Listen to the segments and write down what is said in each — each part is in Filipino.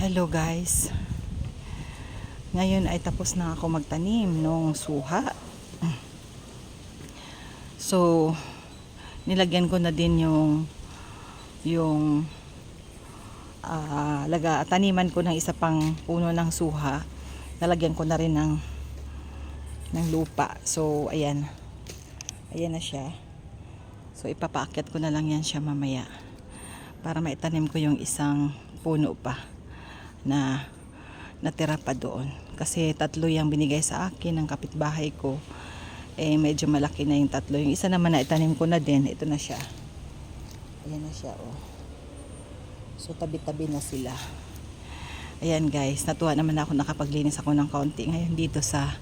Hello guys. Ngayon ay tapos na ako magtanim ng suha. So, nilagyan ko na din yung yung ah, laga taniman ko ng isa pang puno ng suha. Nalagyan ko na rin ng ng lupa. So, ayan. Ayan na siya. So, ipapaakyat ko na lang yan siya mamaya para maitanim ko yung isang puno pa na natira pa doon. Kasi tatlo yung binigay sa akin ng kapitbahay ko. Eh, medyo malaki na yung tatlo. Yung isa naman na itanim ko na din. Ito na siya. Ayan na siya, oh. So, tabi-tabi na sila. Ayan guys, natuwa naman ako nakapaglinis ako ng kaunti ngayon dito sa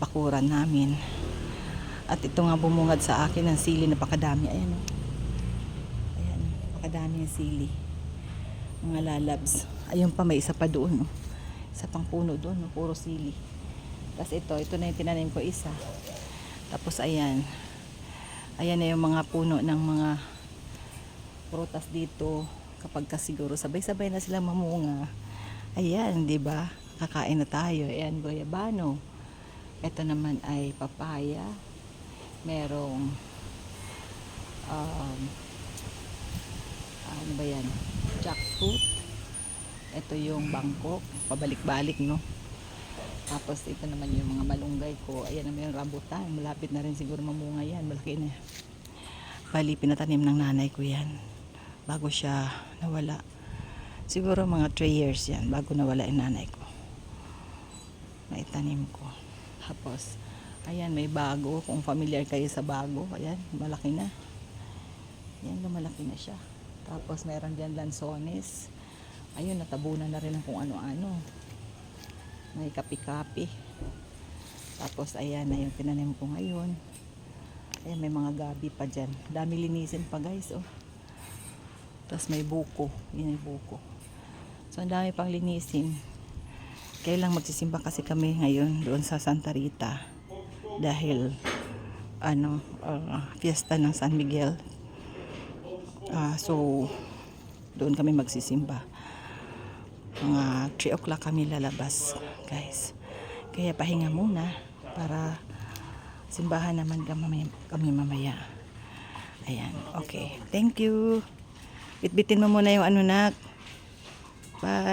bakuran namin. At ito nga bumungad sa akin ng sili napakadami. Ayan oh. Ayan, napakadami ng sili. Mga lalabs. Ayun pa, may isa pa doon. Oh. Isa pang puno doon, oh. puro sili. Tapos ito, ito na yung tinanim ko isa. Tapos ayan. Ayan na yung mga puno ng mga prutas dito. Kapag ka siguro sabay-sabay na silang mamunga. Ayan, di ba? Kakain na tayo. Ayan, goyabano. Ito naman ay papaya. Merong um, ano ba yan? Jackfruit. Ito yung bangkok. Pabalik-balik, no? Tapos ito naman yung mga malunggay ko. Ayan naman yung rambutan. Malapit na rin siguro mamunga yan. Malaki na. Bali, pinatanim ng nanay ko yan. Bago siya nawala. Siguro mga 3 years yan. Bago nawala yung nanay ko. Naitanim ko. Tapos, ayan, may bago. Kung familiar kayo sa bago, ayan, malaki na. Ayan, lumalaki na siya. Tapos, meron dyan lansones. Ayun, natabunan na rin ng kung ano-ano. May kapi-kapi. Tapos, ayan na yung tinanim ko ngayon. Ayan, may mga gabi pa dyan. Dami linisin pa, guys, oh. Tapos, may buko. Yun yung buko. So, ang dami pang linisin. Kaya lang magsisimba kasi kami ngayon doon sa Santa Rita dahil ano ah, fiesta ng San Miguel. Ah, so doon kami magsisimba. Mga 3 o'clock kami lalabas, guys. Kaya pahinga muna para simbahan naman kami, mamaya. Ayan, okay. Thank you. Bitbitin mo muna yung ano nak. Bye.